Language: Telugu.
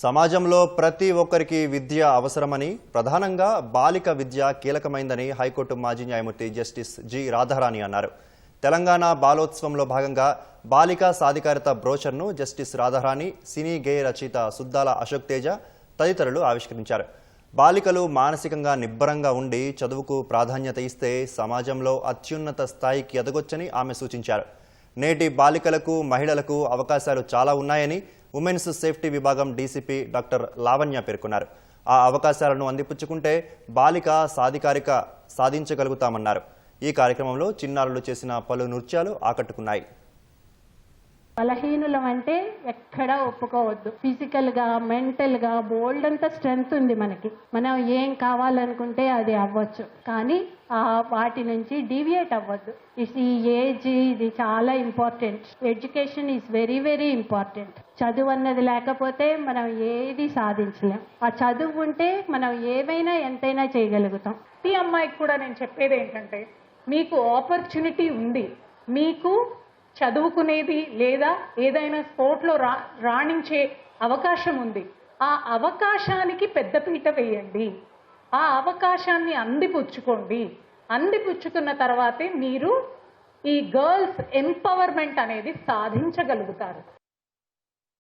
సమాజంలో ప్రతి ఒక్కరికి విద్య అవసరమని ప్రధానంగా బాలిక విద్య కీలకమైందని హైకోర్టు మాజీ న్యాయమూర్తి జస్టిస్ జి రాధారాణి అన్నారు. తెలంగాణ బాలోత్సవంలో భాగంగా బాలికా సాధికారత బ్రోచర్ను జస్టిస్ రాధారాణి సినీ గేయ రచయిత సుద్దాల అశోక్ తేజ తదితరులు ఆవిష్కరించారు. బాలికలు మానసికంగా నిబ్బరంగా ఉండి చదువుకు ప్రాధాన్యత ఇస్తే సమాజంలో అత్యున్నత స్థాయికి ఎదగొచ్చని ఆమె సూచించారు. నేటి బాలికలకు మహిళలకు అవకాశాలు చాలా ఉన్నాయని ఉమెన్స్ సేఫ్టీ విభాగం డీసీపీ డాక్టర్ లావణ్య పేర్కొన్నారు. ఆ అవకాశాలను అందిపుచ్చుకుంటే బాలిక సాధికారిక సాధించగలుగుతామన్నారు. ఈ కార్యక్రమంలో చిన్నారులు చేసిన పలు నృత్యాలు ఆకట్టుకున్నాయి. బలహీనులం అంటే ఎక్కడా ఒప్పుకోవద్దు. ఫిజికల్గా మెంటల్గా బోల్డ్ అంత స్ట్రెంగ్త్ ఉంది మనకి. మనం ఏం కావాలనుకుంటే అది అవ్వచ్చు. కానీ ఆ వాటి నుంచి డీవియేట్ అవ్వద్దు. ఇస్ ఈ ఏజ్ ఇది చాలా important education is very very important చదువు అన్నది లేకపోతే మనం ఏది సాధించలేం. ఆ చదువు ఉంటే మనం ఏవైనా ఎంతైనా చేయగలుగుతాం. ప్రతి అమ్మాయికి కూడా నేను చెప్పేది ఏంటంటే మీకు ఆపర్చునిటీ ఉంది. మీకు చదువుకునేది లేదా ఏదైనా స్పోర్ట్లో రా రాణించే అవకాశం ఉంది. ఆ అవకాశానికి పెద్దపీట వేయండి. ఆ అవకాశాన్ని అందిపుచ్చుకోండి. అందిపుచ్చుకున్న తర్వాతే మీరు ఈ గర్ల్స్ ఎంపవర్మెంట్ అనేది సాధించగలుగుతారు.